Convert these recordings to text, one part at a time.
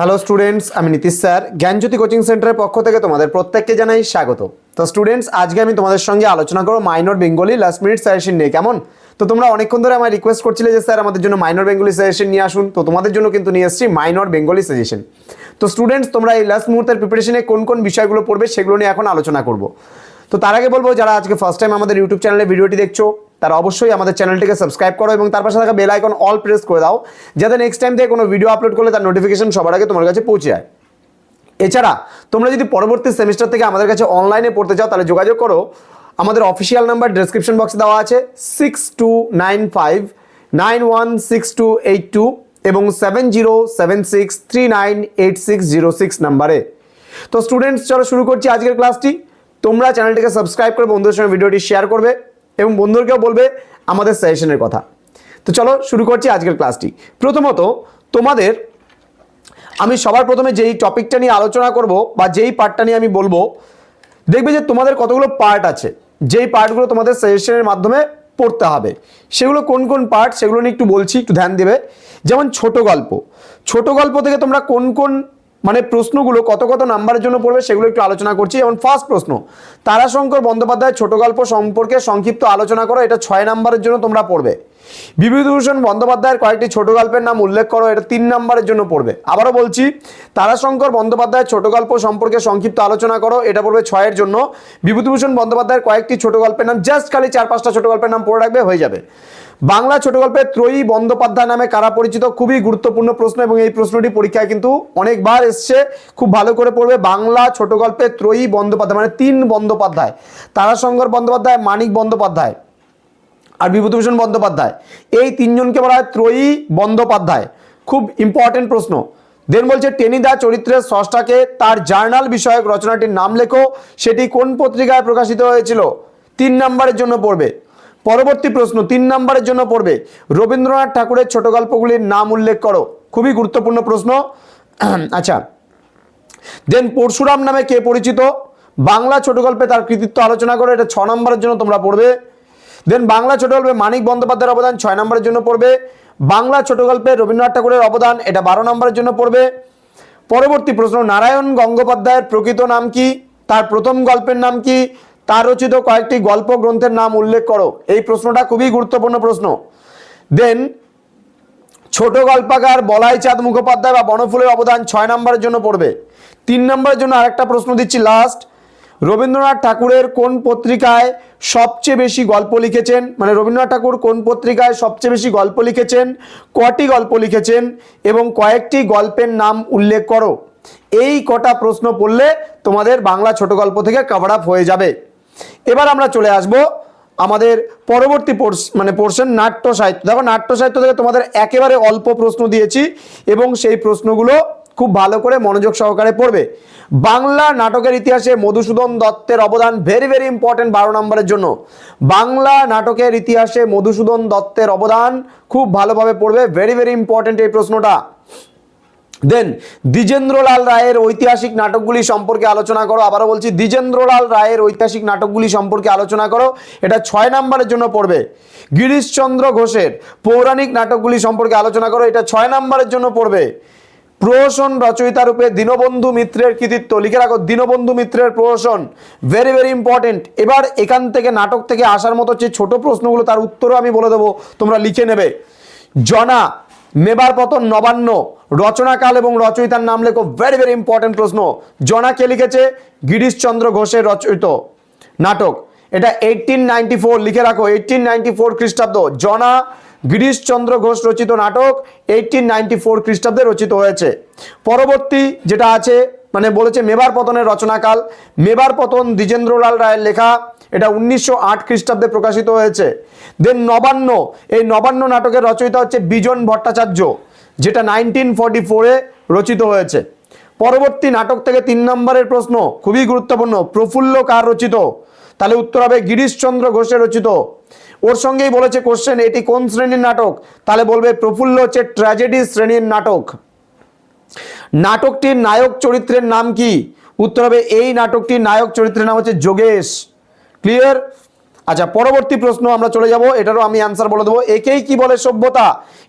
Hello students আমি Nitish sir. জ্ঞানজ্যোতি coaching সেন্টারের পক্ষ থেকে তোমাদের প্রত্যেককে জানাই স্বাগত। তো স্টুডেন্টস আজকে আমি তোমাদের সঙ্গে আলোচনা করব minor Bengali last minute suggestion নিয়ে, কেমন? তো তোমরা অনেকক্ষণ ধরে আমার রিকোয়েস্ট করছিলে যে, স্যার, আমাদের জন্য মাইনর বেঙ্গলি সাজেশন নিয়ে আসুন। তো তোমাদের জন্য কিন্তু নিয়ে এসেছি মাইনর বেঙ্গলি সাজেশন তো স্টুডেন্টস তোমরা এই লাস্ট মুহূর্তের প্রিপারেশনে কোন কোন বিষয়গুলো পড়বে সেগুলো নিয়ে এখন আলোচনা করব। তো তার আগে বলব, যারা আজকে ফার্স্ট টাইম আমাদের ইউটিউব চ্যানেলে ভিডিওটি দেখছ তারা অবশ্যই আমাদের চ্যানেলটিকে সাবস্ক্রাইব করো এবং তার পাশে থাকা বেল আইকন অল প্রেস করে দাও, যাতে নেক্সট টাইম থেকে কোনো ভিডিও আপলোড করলে তার নোটিফিকেশন সবার আগে তোমার কাছে পৌঁছে যায়। এছাড়া, তোমরা যদি পরবর্তী সেমিস্টার থেকে আমাদের কাছে অনলাইনে পড়তে চাও, তাহলে যোগাযোগ করো। আমাদের অফিসিয়াল নাম্বার ডেসক্রিপশন বক্সে দেওয়া আছে six two nine five nine one six two eight two এবং seven zero seven six three nine eight six zero six নাম্বারে তো স্টুডেন্টস চলো শুরু করছি আজকের ক্লাসটি তোমরা চ্যানেলটিকে সাবস্ক্রাইব করে বন্ধুদের সঙ্গে ভিডিওটি শেয়ার করবে। এবং বন্ধুদেরকেও বলবে আমাদের সেশনের কথা। তো চলো শুরু করছি আজকের ক্লাসটি প্রথমত, তোমাদের আমি সবার প্রথমে যেই টপিকটা নিয়ে আলোচনা করব বা যেই পার্টটা নিয়ে আমি বলব, দেখবে যে তোমাদের কতগুলো পার্ট আছে। যেই পার্টগুলো তোমাদের সাজেশনের মাধ্যমে পড়তে হবে। সেগুলো কোন কোন পার্ট সেগুলো নিয়ে একটু বলছি, একটু ধ্যান দেবে। যেমন ছোট গল্প। ছোট গল্প থেকে তোমরা কোন কোন মানে প্রশ্নগুলো, কত কত নাম্বারের জন্য পড়বে সেগুলো একটু আলোচনা করছি। যেমন ফার্স্ট প্রশ্ন, তারাশঙ্কর বন্দ্যোপাধ্যায় ছোট গল্প সম্পর্কে সংক্ষিপ্ত আলোচনা করো, এটা ছয় নাম্বারের জন্য তোমরা পড়বে। বিভূতিভূষণ বন্দ্যোপাধ্যায়ের কয়েকটি ছোট গল্পের নাম উল্লেখ করো, এটা তিন নাম্বারের জন্য পড়বে। আবারও বলছি, তারাশঙ্কর বন্দ্যোপাধ্যায়ের ছোট গল্প সম্পর্কে সংক্ষিপ্ত আলোচনা করো, এটা পড়বে ছয়ের জন্য। বিভূতিভূষণ বন্দ্যোপাধ্যায়ের কয়েকটি ছোট গল্পের নাম জাস্ট খালি চার পাঁচটা ছোট গল্পের নাম পড়ে রাখবে, হয়ে যাবে। বাংলা ছোট গল্পের ত্রয়ী বন্দ্যোপাধ্যায় নামে কারা পরিচিত? খুবই গুরুত্বপূর্ণ প্রশ্ন এবং এই প্রশ্নটি পরীক্ষায় কিন্তু অনেকবার এসছে। খুব ভালো করে পড়বে। বাংলা ছোট গল্পের ত্রয়ী বন্দ্যোপাধ্যায় মানে তিন বন্দ্যোপাধ্যায়। তারাশঙ্কর বন্দ্যোপাধ্যায়, মানিক বন্দ্যোপাধ্যায় আর বিভূতিভূষণ বন্দ্যোপাধ্যায়। এই তিনজনকে বলা হয় ত্রয়ী বন্দ্যোপাধ্যায়। খুব ইম্পর্টেন্ট প্রশ্ন। দেন বলছে, টেনিদা চরিত্রের স্রষ্টাকে তার জার্নাল বিষয়ক রচনাটির নাম লেখো। সেটি কোন পত্রিকায় প্রকাশিত হয়েছিল? তিন নম্বরের জন্য পড়বে। পরবর্তী প্রশ্ন, তিন নম্বরের জন্য পড়বে, রবীন্দ্রনাথ ঠাকুরের ছোট গল্পগুলির নাম উল্লেখ করো। খুবই গুরুত্বপূর্ণ প্রশ্ন। আচ্ছা দেন পরশুরাম নামে কে পরিচিত? বাংলা ছোট গল্পে তার কৃতিত্ব আলোচনা করো, এটা ছ নম্বরের জন্য তোমরা পড়বে। দেন বাংলা ছোট গল্পে মানিক বন্দ্যোপাধ্যায়ের অবদান ছয় নম্বরের জন্য পড়বে। বাংলা ছোট গল্পে রবীন্দ্রনাথ ঠাকুরের অবদান, এটা বারো নম্বরের জন্য পড়বে। পরবর্তী প্রশ্ন, নারায়ণ গঙ্গোপাধ্যায়ের প্রকৃত নাম কি? তার প্রথম গল্পের নাম কি? তার রচিত কয়েকটি গল্প গ্রন্থের নাম উল্লেখ করো। এই প্রশ্নটা খুবই গুরুত্বপূর্ণ প্রশ্ন। দেন ছোট গল্পাকার বলাই চাঁদ মুখোপাধ্যায় বা বনফুলের অবদান ছয় নম্বরের জন্য পড়বে। তিন নম্বরের জন্য আরেকটা প্রশ্ন দিচ্ছি লাস্ট রবীন্দ্রনাথ ঠাকুরের কোন পত্রিকায় সবচেয়ে বেশি গল্প লিখেছেন? মানে রবীন্দ্রনাথ ঠাকুর কোন পত্রিকায় সবচেয়ে বেশি গল্প লিখেছেন? কটি গল্প লিখেছেন? এবং কয়েকটি গল্পের নাম উল্লেখ করো। এই কটা প্রশ্ন পড়লে তোমাদের বাংলা ছোট গল্প থেকে কভার আপ হয়ে যাবে। এবার আমরা চলে আসব আমাদের পরবর্তী পোর্স মানে পোর্শন নাট্য সাহিত্য। দেখো, নাট্য সাহিত্য থেকে তোমাদের একেবারে অল্প প্রশ্ন দিয়েছি এবং সেই প্রশ্নগুলো খুব ভালো করে মনোযোগ সহকারে পড়বে। বাংলা নাটকের ইতিহাসে মধুসূদন দত্তের অবদান ভেরি ভেরি ইম্পর্টেন্ট বারো নম্বরের জন্য। বাংলা নাটকের ইতিহাসে মধুসূদন দত্তের অবদান খুব ভালোভাবে পড়বে ভেরি ভেরি ইম্পর্টেন্ট এই প্রশ্নটা। দেন দ্বিজেন্দ্রলাল রায়ের ঐতিহাসিক নাটকগুলি সম্পর্কে আলোচনা করো। আবারও বলছি, দ্বিজেন্দ্রলাল রায়ের ঐতিহাসিক নাটকগুলি সম্পর্কে আলোচনা করো। এটা ছয় নম্বরের জন্য পড়বে। গিরিশচন্দ্র ঘোষের পৌরাণিক নাটকগুলি সম্পর্কে আলোচনা করো। এটা ছয় নম্বরের জন্য পড়বে। প্রহসন রচয়িতা রূপে দীনবন্ধু মিত্রের কৃতিত্ব। লিখে রাখো, দীনবন্ধু মিত্রের প্রহসন। ভেরি ভেরি ইম্পর্টেন্ট এবার এখান থেকে, নাটক থেকে আসার মতো যে ছোট প্রশ্নগুলো, তার উত্তরও আমি বলে দেবো। তোমরা লিখে নেবে। জনা মেবার পতন নবান্ন। রচনাকাল এবং রচয়িতার নাম লেখো ভেরি ভেরি ইম্পর্টেন্ট প্রশ্ন। জনা কে লিখেছে? গিরিশচন্দ্র ঘোষের রচয়িত। নাটক। এটা এইটিন নাইনটি ফোর লিখে রাখো। এইটিন নাইনটি ফোর খ্রিস্টাব্দ। জনা গিরিশচন্দ্র ঘোষ রচিত নাটক এইটিন নাইনটি ফোর খ্রিস্টাব্দে রচিত হয়েছে। পরবর্তী যেটা আছে মানে বলেছে মেবার পতনের রচনাকাল। মেবার পতন দ্বিজেন্দ্রলাল রায়ের লেখা। এটা উনিশশো আট খ্রিস্টাব্দে প্রকাশিত হয়েছে। দেন নবান্ন, এই নবান্ন নাটকের রচয়িতা হচ্ছে বিজন ভট্টাচার্য, যেটা নাইনটিন ফর্টি ফোরে রচিত হয়েছে। পরবর্তী নাটক থেকে তিন নম্বরের প্রশ্ন, খুবই গুরুত্বপূর্ণ, প্রফুল্ল কার রচিত? তাহলে উত্তর হবে গিরিশচন্দ্র ঘোষের রচিত। ওর সঙ্গেই বলেছে কোশ্চেন এটি কোন শ্রেণির নাটক? তাহলে বলবে প্রফুল্ল হচ্ছে ট্র্যাজেডি শ্রেণির নাটক। নাটকটির নায়ক চরিত্রের নাম কি? উত্তর হবে এই নাটকটির নায়ক চরিত্রের নাম হচ্ছে যোগেশ। ক্লিয়ার আচ্ছা পরবর্তী প্রশ্ন আমরা চলে যাব, এটারও আমি অ্যান্সার বলে দেবো। একেই কি বলে সভ্যতা?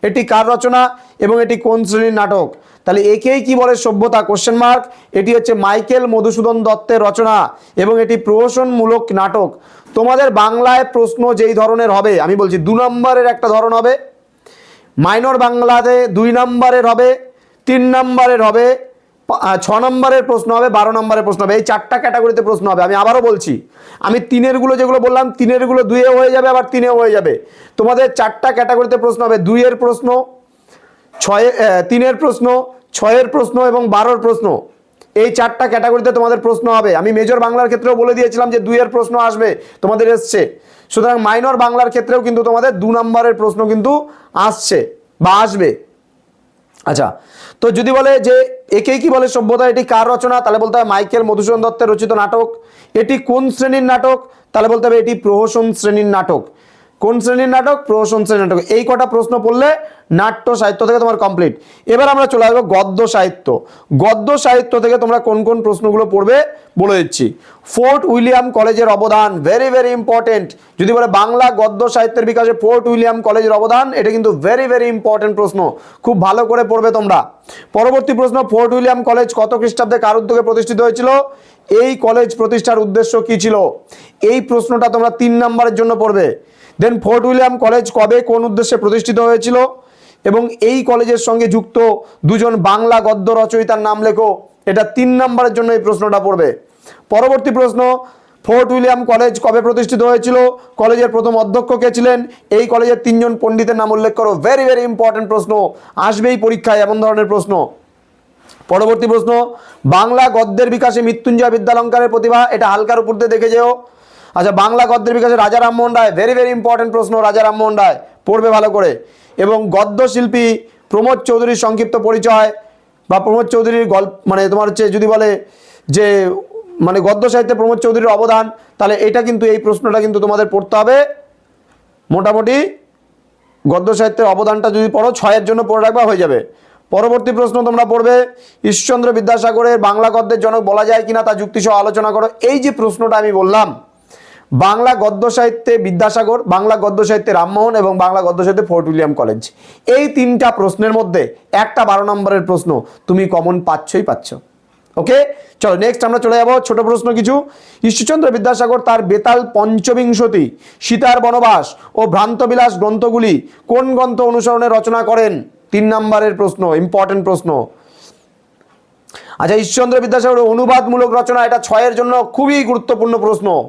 এটি কার রচনা এবং এটি কোন শ্রেণির নাটক? তাহলে একেই কি বলে সভ্যতা? কোশ্চেন মার্ক এটি হচ্ছে মাইকেল মধুসূদন দত্তের রচনা এবং এটি প্রহসনমূলক নাটক। তোমাদের বাংলায় প্রশ্ন যেই ধরনের হবে, আমি বলছি দু নম্বরের একটা ধরন হবে, মাইনর বাংলাতে দুই নম্বরের হবে, তিন নম্বরের হবে ছ নম্বরের প্রশ্ন হবে, বারো নম্বরের প্রশ্ন হবে, এই চারটা ক্যাটাগরিতে প্রশ্ন হবে, আমি আবারও বলছি, আমি তিনেরগুলো যেগুলো বললাম, তিনেরগুলো দুইয়ে হয়ে যাবে, আবার তিনেও হয়ে যাবে। তোমাদের চারটা ক্যাটাগরিতে প্রশ্ন হবে, দুইয়ের প্রশ্ন, ছয় তিনের প্রশ্ন, ছয়ের প্রশ্ন এবং বারোর প্রশ্ন। এই চারটা ক্যাটাগরিতে তোমাদের প্রশ্ন হবে। আমি মেজর বাংলার ক্ষেত্রেও বলে দিয়েছিলাম যে দুইয়ের প্রশ্ন আসবে, তোমাদের এসছে। সুতরাং মাইনর বাংলার ক্ষেত্রেও কিন্তু তোমাদের দু নম্বরের প্রশ্ন কিন্তু আসছে বা আসবে। আচ্ছা তো যদি বলে যে একেই কি বলে সভ্যতা, এটি কার রচনা? তাহলে বলতে হবে মাইকেল মধুসূদন দত্তের রচিত নাটক। এটি কোন শ্রেণির নাটক? তাহলে বলতে হবে এটি প্রহসন শ্রেণির নাটক। কোন শ্রেণির নাটক? প্রহসন শ্রেণির নাটক। এই কটা প্রশ্ন পড়লে নাট্য সাহিত্য থেকে তোমার কমপ্লিট এবার আমরা চলে আসব গদ্য সাহিত্য। গদ্য সাহিত্য থেকে তোমরা কোন কোন প্রশ্নগুলো পড়বে বলে দিচ্ছি। ফোর্ট উইলিয়াম কলেজের অবদান ভেরি ভেরি ইম্পর্টেন্ট যদি বলে বাংলা গদ্য সাহিত্যের বিকাশে ফোর্ট উইলিয়াম কলেজের অবদান, এটা কিন্তু ভেরি ভেরি ইম্পর্টেন্ট প্রশ্ন। খুব ভালো করে পড়বে তোমরা। পরবর্তী প্রশ্ন, ফোর্ট উইলিয়াম কলেজ কত খ্রিস্টাব্দে কার উদ্যোগে প্রতিষ্ঠিত হয়েছিল? এই কলেজ প্রতিষ্ঠার উদ্দেশ্য কি ছিল? এই প্রশ্নটা তোমরা তিন নম্বরের জন্য পড়বে। দেন ফোর্ট উইলিয়াম কলেজ কবে কোন উদ্দেশ্যে প্রতিষ্ঠিত হয়েছিল? এবং এই কলেজের সঙ্গে যুক্ত দুজন বাংলা গদ্য রচয়িতার নাম লেখো। এটা তিন নম্বরের জন্য এই প্রশ্নটা পড়বে। পরবর্তী প্রশ্ন ফোর্ট উইলিয়াম কলেজ কবে প্রতিষ্ঠিত হয়েছিল? কলেজের প্রথম অধ্যক্ষ কে ছিলেন? এই কলেজের তিনজন পণ্ডিতের নাম উল্লেখ করো। ভেরি ভেরি ইম্পর্টেন্ট প্রশ্ন। আসবেই পরীক্ষায় এমন ধরনের প্রশ্ন। পরবর্তী প্রশ্ন, বাংলা গদ্যের বিকাশে মৃত্যুঞ্জয় বিদ্যালঙ্কারের প্রতিভা, এটা হালকার উপর দিয়ে দেখে যেও। আচ্ছা বাংলা গদ্যের বিকাশে Raja Rammohan Roy very very important প্রশ্ন, রাজা রামমোহন রায়, পড়বে ভালো করে। এবং গদ্য শিল্পী প্রমোদ চৌধুরীর সংক্ষিপ্ত পরিচয়, বা প্রমোদ চৌধুরীর গল্প মানে তোমার হচ্ছে যদি বলে যে মানে গদ্য সাহিত্যে প্রমোদ চৌধুরীর অবদান, তাহলে এটা কিন্তু, এই প্রশ্নটা কিন্তু তোমাদের পড়তে হবে। মোটামুটি গদ্য সাহিত্যের অবদানটা যদি পড়ো, ছয়ের জন্য পড়ে রাখবা, হয়ে যাবে। পরবর্তী প্রশ্ন তোমরা পড়বে, ঈশ্বরচন্দ্র বিদ্যাসাগরের বাংলা গদ্যের জনক বলা যায় কিনা তা যুক্তিসহ আলোচনা করো। এই যে প্রশ্নটা আমি বললাম, বাংলা গদ্য সাহিত্যে বিদ্যাসাগর, বাংলা গদ্য সাহিত্যে রামমোহন এবং বাংলা গদ্য সাহিত্যে ফোর্ট উইলিয়াম কলেজ। এই তিনটা প্রশ্নের মধ্যে একটা বারো নম্বরের প্রশ্ন তুমি কমন পাচ্ছই পাচ্ছ। ওকে? চলো নেক্সট আমরা চলে যাব ছোট প্রশ্ন কিছু। ঈশ্বরচন্দ্র বিদ্যাসাগর তার বেতাল পঞ্চবিংশতি, সীতার বনবাস ও ভ্রান্তবিলাস গ্রন্থগুলি কোন গ্রন্থ অনুসরণে রচনা করেন? তিন নম্বরের প্রশ্ন ইম্পর্টেন্ট প্রশ্ন। আচ্ছা ঈশ্বরচন্দ্র বিদ্যাসাগরের অনুবাদমূলক রচনা, এটা ছয়ের জন্য খুবই গুরুত্বপূর্ণ প্রশ্ন।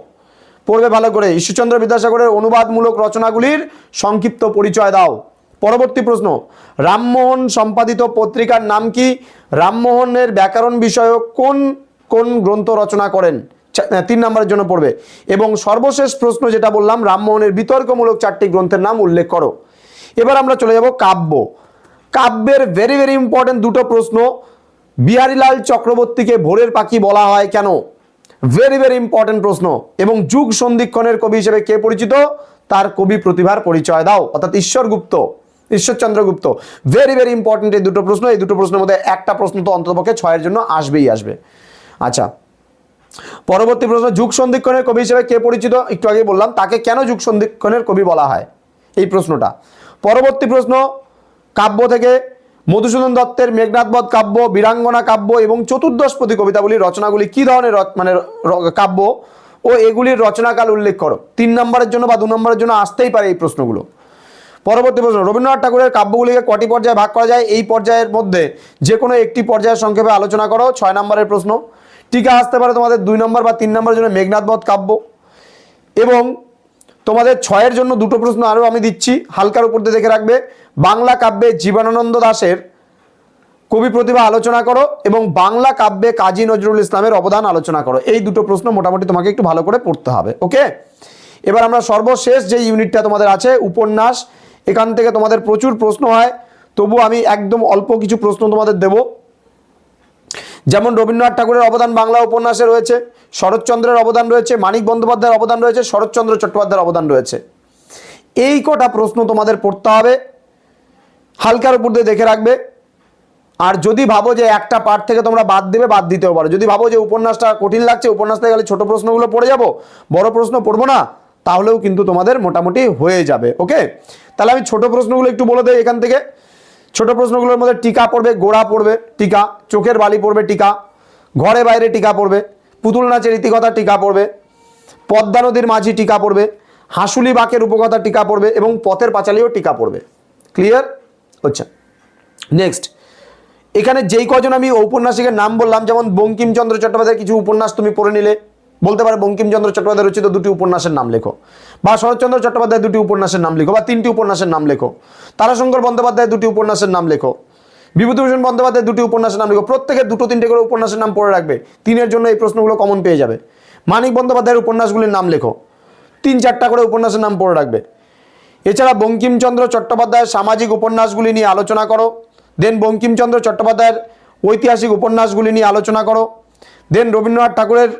পড়বে ভালো করে। ঈশ্বরচন্দ্র বিদ্যাসাগরের অনুবাদমূলক রচনাগুলির সংক্ষিপ্ত পরিচয় দাও। পরবর্তী প্রশ্ন, রামমোহন সম্পাদিত পত্রিকার নাম কি? রামমোহনের ব্যাকরণ বিষয়ক কোন কোন গ্রন্থ রচনা করেন? চা- তিন নম্বরের জন্য পড়বে। এবং সর্বশেষ প্রশ্ন যেটা বললাম, রামমোহনের বিতর্কমূলক চারটি গ্রন্থের নাম উল্লেখ করো। এবার আমরা চলে যাব কাব্য। কাব্যের ভেরি ভেরি ইম্পর্টেন্ট দুটো প্রশ্ন। বিহারীলাল চক্রবর্তীকে ভোরের পাখি বলা হয় কেন? ভেরি ভেরি ইম্পর্টেন্ট প্রশ্ন। এবং যুগ সন্ধিক্ষণের কবি হিসেবে কে পরিচিত? তার কবি প্রতিভার পরিচয় দাও। অর্থাৎ Ishwargupta Ishwarchandra Gupta. Very very important এই দুটো প্রশ্ন। এই দুটো প্রশ্নের মধ্যে একটা প্রশ্ন তো অন্ততপক্ষে ছয়ের জন্য আসবেই আসবে। আচ্ছা পরবর্তী প্রশ্ন, যুগ সন্ধিক্ষণের কবি হিসেবে কে পরিচিত? একটু আগে বললাম, তাকে কেন যুগ সন্ধিক্ষণের কবি বলা হয়? এই প্রশ্নটা। পরবর্তী প্রশ্ন কাব্য থেকে মধুসূদন দত্তের মেঘনাথবধ কাব্য, বীরাঙ্গনা কাব্য এবং চতুর্দশপতি কবিতাগুলির রচনাগুলি কি ধরনের মানে কাব্য ও এগুলির রচনাকাল উল্লেখ করো? তিন নম্বরের জন্য বা দু নম্বরের জন্য আসতেই পারে এই প্রশ্নগুলো। পরবর্তী প্রশ্ন, রবীন্দ্রনাথ ঠাকুরের কাব্যগুলিকে কটি পর্যায়ে ভাগ করা যায়? এই পর্যায়ের মধ্যে যে কোনো একটি পর্যায়ের সংক্ষেপে আলোচনা করো, ছয় নম্বরের প্রশ্ন। টিকা আসতে পারে তোমাদের দুই নম্বর বা তিন নম্বরের জন্য মেঘনাথবধ কাব্য। এবং তোমাদের ছয়ের জন্য দুটো প্রশ্ন আরও আমি দিচ্ছি, হালকার উপর দিয়ে দেখে রাখবে। বাংলা কাব্যে জীবনানন্দ দাশের কবি প্রতিভা আলোচনা করো এবং বাংলা কাব্যে কাজী নজরুল ইসলামের অবদান আলোচনা করো। এই দুটো প্রশ্ন মোটামুটি তোমাকে একটু ভালো করে পড়তে হবে, ওকে? এবার আমরা সর্বশেষ যে ইউনিটটা তোমাদের আছে, উপন্যাস, এখান থেকে তোমাদের প্রচুর প্রশ্ন হয়, তবু আমি একদম অল্প কিছু প্রশ্ন তোমাদের দেবো। যেমন রবীন্দ্রনাথ ঠাকুরের অবদান বাংলা উপন্যাসে রয়েছে, শরৎচন্দ্রের অবদান রয়েছে, মানিক বন্দ্যোপাধ্যায়ের অবদান রয়েছে, শরৎচন্দ্র চট্টোপাধ্যায়ের অবদান রয়েছে। এই কটা প্রশ্ন তোমাদের পড়তে হবে হালকার উপর দিয়ে দেখে রাখবে। আর যদি ভাবো যে একটা পার্ট থেকে তোমরা বাদ দেবে, বাদ দিতেও পারো। যদি ভাবো যে উপন্যাসটা কঠিন লাগছে উপন্যাস থেকে গেলে ছোট প্রশ্নগুলো পড়ে যাব, বড় প্রশ্ন পড়ব না, তাহলেও কিন্তু তোমাদের মোটামুটি হয়ে যাবে ওকে তাহলে আমি ছোট প্রশ্নগুলো একটু বলে দেই এখান থেকে। ছোট প্রশ্নগুলোর মধ্যে টিকা পড়বে, গোড়া পড়বে, টিকা। চোখের বালি পড়বে, টিকা। ঘরে বাইরে টিকা পড়বে। পুতুল নাচের ইতিকথা টিকা পড়বে। পদ্মা নদীর মাঝি টিকা পড়বে। হাসুলি বাকের উপকথা টিকা পড়বে এবং পথের পাঁচালিও টিকা পড়বে। ক্লিয়ার আচ্ছা নেক্সট এখানে যেই কজন আমি ঔপন্যাসিকের নাম বললাম, যেমন বঙ্কিমচন্দ্র চট্টোপাধ্যায়ের কিছু উপন্যাস তুমি পড়ে নিলে, বলতে পারে বঙ্কিমচন্দ্র চট্টোপাধ্যায় রচিত দুটি উপন্যাসের নাম লেখো, বা শরৎচন্দ্র চট্টোপাধ্যায়ের দুটি উপন্যাসের নাম লেখো, বা তিনটি উপন্যাসের নাম লেখো, তারাশঙ্কর বন্দ্যোপাধ্যায়ের দুটি উপন্যাসের নাম লেখো, বিভূতিভূষণ বন্দ্যোপাধ্যায়ের দুটি উপন্যাসের নাম লেখো, প্রত্যেকের দুটো তিনটে করে উপন্যাসের নাম পড়ে রাখবে, তিনের জন্য এই প্রশ্নগুলো কমন পেয়ে যাবে। মানিক বন্দ্যোপাধ্যায়ের উপন্যাসগুলির নাম লেখো, তিন চারটা করে উপন্যাসের নাম পড়ে রাখবে। এছাড়া বঙ্কিমচন্দ্র চট্টোপাধ্যায়ের সামাজিক উপন্যাসগুলি নিয়ে আলোচনা করো। দেন বঙ্কিমচন্দ্র চট্টোপাধ্যায়ের ঐতিহাসিক উপন্যাসগুলি নিয়ে আলোচনা করো। দেন রবীন্দ্রনাথ ঠাকুরের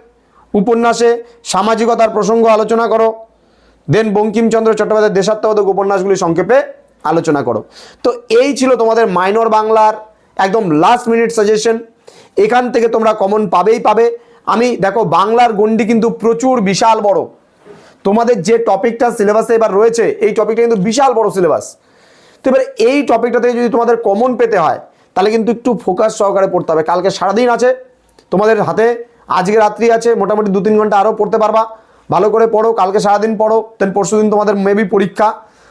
উপন্যাসে সামাজিকতার প্রসঙ্গ আলোচনা করো। দেন বঙ্কিমচন্দ্র চট্টোপাধ্যায়ের দেশাত্মবোধক উপন্যাসগুলি সংক্ষেপে আলোচনা করো। তো এই ছিল তোমাদের মাইনর বাংলার একদম লাস্ট মিনিট সাজেশন এখান থেকে তোমরা কমন পাবেই পাবে। আমি দেখো বাংলার গণ্ডি কিন্তু প্রচুর বিশাল বড়। তোমাদের যে টপিকটা সিলেবাসে এবার রয়েছে এই টপিকটা কিন্তু বিশাল বড় সিলেবাস তো এবার এই টপিকটা থেকে যদি তোমাদের কমন পেতে হয় তাহলে কিন্তু একটু ফোকাস সহকারে পড়তে হবে। কালকে সারাদিন আছে তোমাদের হাতে আজকে রাত্রি আছে মোটামুটি দু তিন ঘণ্টা আরও পড়তে পারবা। ভালো করে পড়ো কালকে সারাদিন পড়ো দেন পরশু দিন তোমাদের মেবি পরীক্ষা।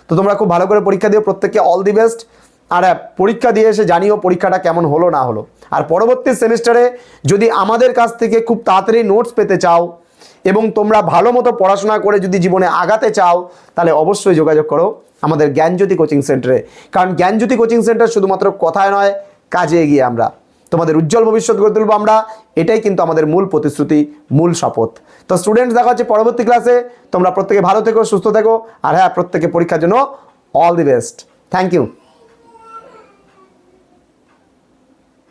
তো তোমরা খুব ভালো করে পরীক্ষা দিও প্রত্যেককে অল দি বেস্ট আর হ্যাঁ, পরীক্ষা দিয়ে এসে জানিও পরীক্ষাটা কেমন হলো না হলো। আর পরবর্তী সেমিস্টারে যদি আমাদের কাছ থেকে খুব তাড়াতাড়ি নোটস পেতে চাও এবং তোমরা ভালো মতো পড়াশোনা করে যদি জীবনে আগাতে চাও, তাহলে অবশ্যই যোগাযোগ করো আমাদের জ্ঞানজ্যোতি কোচিং সেন্টারে। কারণ জ্ঞানজ্যোতি কোচিং সেন্টার শুধুমাত্র কথায় নয়, কাজে এগিয়ে আমরা। তোমাদের উজ্জ্বল ভবিষ্যৎ গড়ে তুলবো আমরা, এটাই কিন্তু আমাদের মূল প্রতিশ্রুতি, মূল শপথ। তো স্টুডেন্টস দেখা হচ্ছে পরবর্তী ক্লাসে তোমরা প্রত্যেকে ভালো থেকো, সুস্থ থেকো। আর হ্যাঁ প্রত্যেকে পরীক্ষার জন্য all the best thank you